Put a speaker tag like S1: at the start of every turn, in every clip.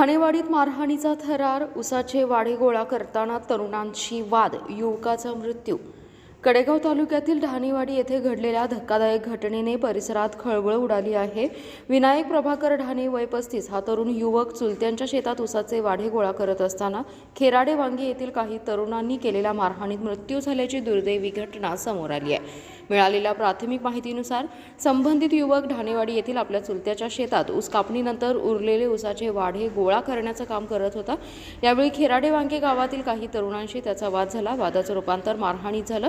S1: ठाणेवाडीत मारहाणीचा थरार उसाचे वाढे गोळा करताना तरुणांशी वाद युवकाचा मृत्यू कडेगाव तालुक्यातील ढाणेवाडी येथे घडलेल्या धक्कादायक घटनेने परिसरात खळबळ उडाली आहे. विनायक प्रभाकर ढाणे वय पस्तीस. हा तरुण युवक चुलत्यांच्या शेतात उसाचे वाढे गोळा करत असताना खेराडे वांगी येथील काही तरुणांनी केलेल्या मारहाणीत मृत्यू झाल्याची दुर्दैवी घटना समोर आली आहे. मिळालेल्या प्राथमिक माहितीनुसार संबंधित युवक ढाणेवाडी येथील आपल्या चुलत्याच्या शेतात ऊस कापणीनंतर उरलेले ऊसाचे वाढे गोळा करण्याचं काम करत होता. यावेळी खेराडे वांगे गावातील काही तरुणांशी त्याचा वाद झाला. वादाचं रूपांतर मारहाणीत झालं.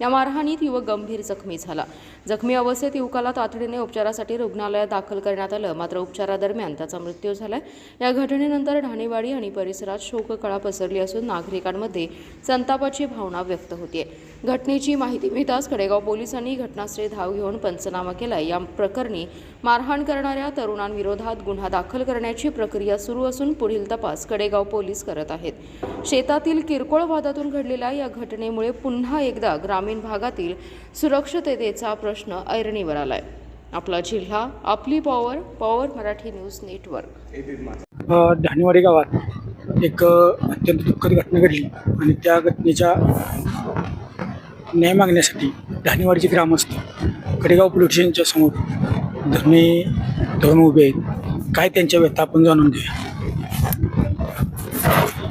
S1: या मारहाणीत युवक गंभीर जखमी झाला. जखमी अवस्थेत युवकाला तातडीने उपचारासाठी रुग्णालयात दाखल करण्यात आलं. मात्र उपचारादरम्यान त्याचा मृत्यू झालाय. या घटनेनंतर ढाणेवाडी आणि परिसरात शोककळा पसरली असून नागरिकांमध्ये संतापाची भावना व्यक्त होतीये. घटनेची माहिती मिळताच कडेगाव पोलिसांनी घटनास्थळी धाव घेऊन पंचनामा केला या प्रकरणी मारहाण करणाऱ्या तरुणांविरोधात गुन्हा दाखल करण्याची प्रक्रिया सुरू असून पुढील तपास कडेगाव पोलीस करत आहेत. शेतातील किरकोळ वादातून घडलेल्या या घटनेमुळे पुन्हा एकदा ग्रामीण भागातील सुरक्षिततेचा प्रश्न ऐरणीवर आलाय. आपला जिल्हा आपली power power Marathi news network
S2: अ, धाणेवाडी गावात एक अत्यंत दुःखद घटना घडली आणि त्या घटनेच्या न्याय मागण्यासाठी धाणेवाडीचे ग्रामस्थ कडेगाव पोलीस स्टेशनच्या समोर धरणे धरून उभे आहेत. काय त्यांच्या व्यथा आपण जाणून घेऊया.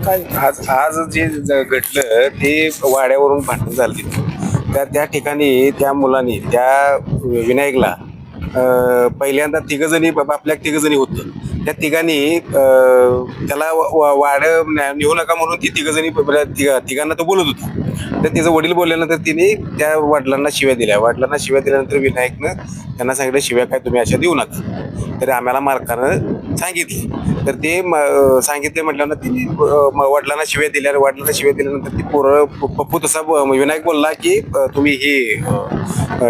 S3: काय आज आज जे ज- घडलं ते वाड्यावरून भांडण झाली. त्या त्या ठिकाणी त्या मुलांनी त्या विनायकला पहिल्यांदा तिघजणी आपल्या तिघजणी होतं. त्या तिघांनी त्याला वाड नेऊ नका म्हणून ती तिघजणी तिघा तिघांना तो बोलत होता. तर तिचं वडील बोलल्यानंतर तिने त्या वडिलांना शिव्या दिल्या. वडिलांना शिव्या दिल्यानंतर विनायकनं त्यांना सांगितलं शिव्या काय तुम्ही अशा देऊ नका. तरी आम्हाला मालकानं सांगितली. तर ते म- सांगितले म्हटल्यानं तिने म- वडिलांना शिव्या दिल्या. वडिलांना शिव्या दिल्यानंतर ती पोरं प- पप्पू तसा ब- विनायक बोलला की तुम्ही हे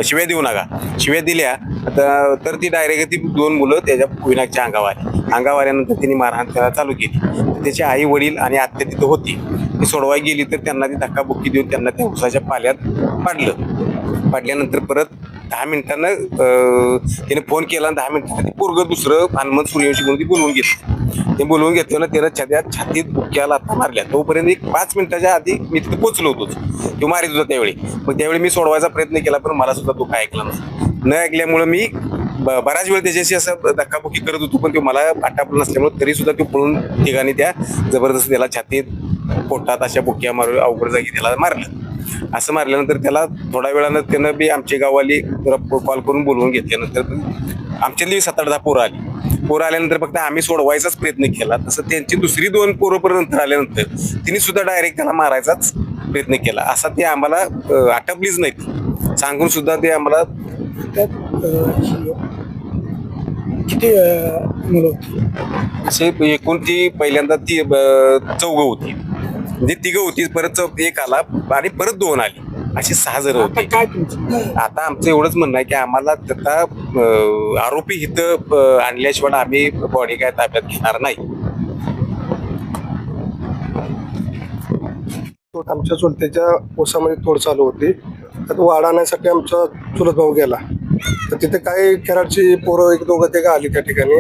S3: शिव्या देऊ नका. शिव्या दिल्या. तर तर ती डायरेक्ट ती दोन मुलं त्याच्या विनायकच्या अंगावर आली. अंगावर आल्यानंतर तिने मारहाण करायला चालू केली. त्याची त्याचे आई वडील आणि आत्या तिथं होती. ती सोडवाय गेली तर त्यांना ती धक्काबुक्की देऊन त्यांना त्या उसाच्या पाल्यात पाडलं. पाडल्यानंतर परत दहा मिनिटानं त्याने फोन केला आणि दहा मिनिटानं पोरग दुसरं हनुमंत सूर्यवंशी म्हणून ती बोलवून घेतलं. ते बोलवून घेतलं त्यानं छात्यात छातीत बुक्क्या लाथा मारल्या. तोपर्यंत एक पाच मिनिटाच्या आधी मी तिथे पोचलो होतो. तो मारित होता त्यावेळी. मग त्यावेळी मी सोडवायचा प्रयत्न केला पण मला सुद्धा तो काय ऐकला नसतो न ऐकल्यामुळं मी ब- बराच वेळ त्याच्याशी असं धक्काबुक्की करत होतो पण तो मला आटापला नसल्यामुळे तरी सुद्धा तो पळून ठिकाणी त्या जबरदस्त त्याला छातीत पोटात अशा बुक्या मारून अवघड जागी त्याला मारलं. असं मारल्यानंतर त्याला थोड्या वेळानं त्यानं बी आमची गाववाली कॉल करून बोलवून घेतल्यानंतर आमच्यातली सात आठ दहा पोरं आली. पोरं आल्यानंतर फक्त आम्ही सोडवायचाच प्रयत्न केला. तसं त्यांची दुसरी दोन पोरं पर्यंत आल्यानंतर तिने सुद्धा डायरेक्ट त्याला मारायचाच प्रयत्न केला. असा ते आम्हाला आटपलीच नाही सांगून सुद्धा ते आम्हाला
S2: त्यात किती मुलं होती?
S3: असे एकूण ती पहिल्यांदा ती चौघ होती. म्हणजे तिघं होती परत एक आला आणि परत दोन आली. अशी सहा जण
S2: आता
S3: होती.
S2: काय तुमचं?
S3: आता आमचं एवढंच म्हणणं आहे की आम्हाला त्याचा आरोपी इथं अं, आणल्याशिवाय आम्ही बॉडी काय ताब्यात घेणार नाही.
S4: आमच्या चुलत्याच्या ओसामध्ये तोड चालू होती. त्यात वाढ आणण्यासाठी आमचा चुलत भाऊ गेला. तर तिथे काही खेळाडची पोरं एक दोघं ते आली त्या ठिकाणी.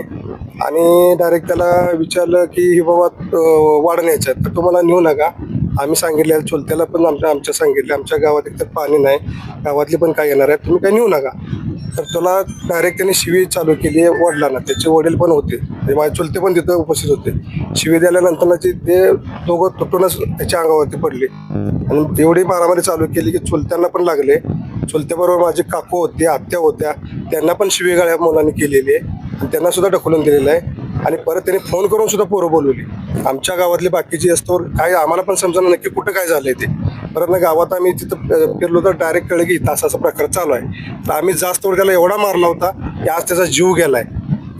S4: आणि डायरेक्ट त्याला विचारलं की ही बाबा अं, वाढ तर तुम्हाला नेऊ नका. आम्ही सांगितले चुलत्याला पण आमच्या आमच्या सांगितले. आमच्या गावात एकतर पाणी नाही. गावातली पण काय येणार आहे? तुम्ही काय नेऊ नका. तर त्याला डायरेक्ट त्यांनी शिवी चालू केली वडिलांना. त्याचे वडील पण होते. म्हणजे माझे चुलते पण तिथं उपस्थित होते. शिवी दिल्यानंतर ते ते दोघं तुटूनच त्याच्या अंगावरती पडले. आणि एवढी मारामारी चालू केली की चुलत्यांना पण लागले. चुलत्याबरोबर माझे काकू होते आत्या होत्या. त्यांना पण शिवीगाळ्या मुलांनी केलेली आहे. त्यांना सुद्धा ढकलून दिलेलं आहे. आणि परत त्यांनी फोन करून सुद्धा पोरं बोलवली. आमच्या गावातली बाकीची असतो काय आम्हाला पण समजा नक्की कुठं काय झालंय ते. परत ना गावात आम्ही तिथं फिरलो तर डायरेक्ट कळलं की इथं असा असा प्रकार चालू आहे. तर आम्ही जास्त वर त्याला एवढा मारला होता की आज त्याचा जीव गेलाय.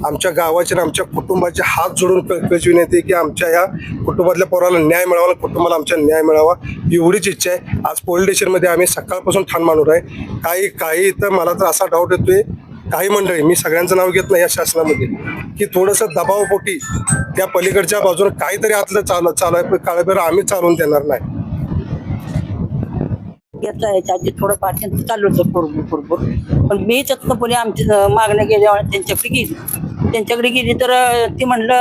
S4: आमच्या गावाचे आणि आमच्या कुटुंबाचे हात जोडून कळकळीची विनंती आहे की आमच्या या कुटुंबातल्या पोराला न्याय मिळावा कुटुंबाला आमच्या न्याय मिळावा एवढीच इच्छा आहे. आज पोलीस स्टेशनमध्ये आम्ही सकाळपासून ठाण मानूर आहे काही काही तर मला तर असा डाऊट येतोय काही मंडळी मी सगळ्यांचं नाव घेत नाही या शासनामध्ये की थोडंसं दबावपोटी त्या पलीकडच्या बाजूने काहीतरी आतलं चालत चालू आहे आम्ही चालवून देणार नाही.
S5: घेतलं याच्या आधी थोडं फार त्यांचं चालू होतं पुरबूर पुरबूर पण मी त्यातनं पुढे आमची मागणं गेल्यावर त्यांच्याकडे गेली. त्यांच्याकडे गेली तर ती म्हणलं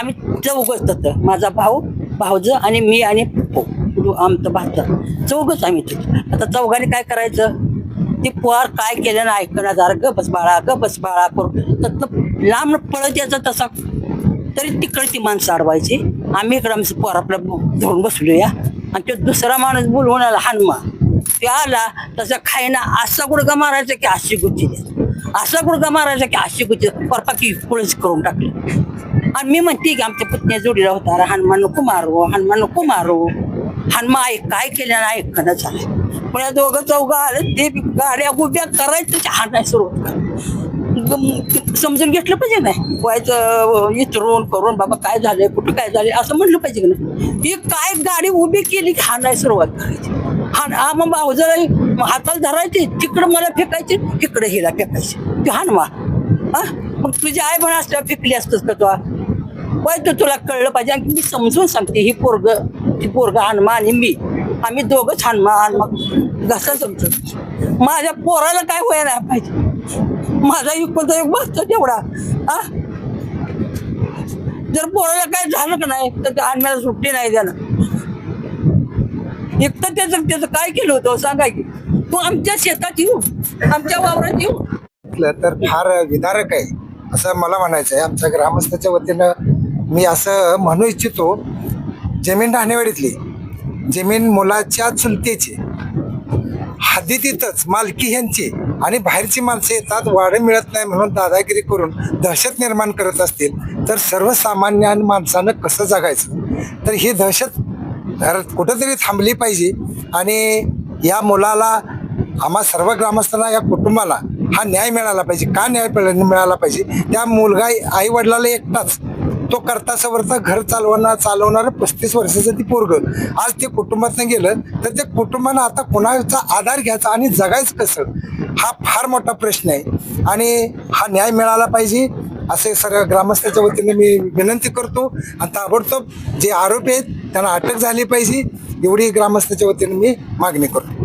S5: आम्ही चौघच तिथं माझा भाऊ भाऊज आणि मी आणि पप्पू. आमचं भाचं. चौघच आम्ही तिथं आता चौघाने काय करायचं? ती पोहार काय केलं ऐकणं जरा ग बस बाळा ग बस बाळा करून तर लांब पळत यायचा तसा. तरी तिकडे ती माणसं अडवायची. आम्ही इकडं आमचं पोर आपलं धरून बसलोया आणि तो दुसरा माणूस बोलवून आला हानमा ते आला तसं खायना असा गुडगा मारायचा की अशी गुच्ची द्या. असा गुडगा मारायचा की अशी गुच्ची परपा की पुळच करून टाकली. आणि मी म्हणते की आमच्या पुतण्या जोडीला होता हनुमान नको मारू हनुमान नको मारू. हनुमा ऐक काय केलं ना ऐकणं झालं. पण या दोघं चौघं आलं ते गाड्या उभ्या करायचं हाणाय सुरुवात. कर समजून घेतलं पाहिजे नाही व्हायचं इतरून करून बाबा काय झालंय कुठं काय झालंय असं म्हटलं पाहिजे की नाही? ही काय गाडी उभी केली की हाणाय सुरुवात करायची. हाण हा मग भाऊजला हाताला धरायची तिकडं मला फेकायची इकडं हिला फेकायची. ती हाणवा हा? मग तुझी आई म्हणा असल्यावर फेकली असतस का तुला वय तुला कळलं पाहिजे आणि मी समजून सांगते ही पोरग ती पोरग हनुमा आणि मी. आम्ही दोघंच हाणमा मग घसा समजून माझ्या पोराला काय होय पाहिजे? माझा युक्ता एक बसतो तेवढा. हा जर पोराला काय झालं का नाही तर त्या आणण्याला सुट्टी नाही द्यानं एकतर त्याचं त्याचं काय केलं होतं हो? सांगा की. तू आमच्या शेतात येऊ. आमच्या वावरात येऊ.
S6: तर फार विदारक आहे. असं मला म्हणायचं आहे. आमच्या ग्रामस्थाच्या वतीनं मी असं म्हणू इच्छितो जमीन राहणेवाडीतली. जमीन मुलाच्या चुलतेची. हद्दीतीतच मालकी ह्यांची. आणि बाहेरची माणसं येतात वाढ मिळत नाही म्हणून दादागिरी करून दहशत निर्माण करत असतील तर सर्वसामान्य माणसानं कसं जगायचं? तर ही दहशत कुठंतरी थांबली पाहिजे आणि या मुलाला आम्हा सर्व ग्रामस्थांना या कुटुंबाला हा न्याय मिळाला पाहिजे. का न्याय मिळाला पाहिजे? त्या मुलगा आई वडिलाला एकटाच तो करता सवरता घर चालवणार चालवणारं पस्तीस वर्षाचं ती पोरग. आज ते कुटुंबातनं गेलं तर ते कुटुंबानं आता कोणाचा आधार घ्यायचा आणि जगायचं कसं? हा फार मोठा प्रश्न आहे. आणि हा न्याय मिळाला पाहिजे असे सर्व ग्रामस्थाच्या वतीने मी विनंती करतो आणि ताबडतोब जे आरोपी आहेत त्यांना अटक झाली पाहिजे. एवढी ग्रामस्थाच्या वतीने मी मागणी करतो.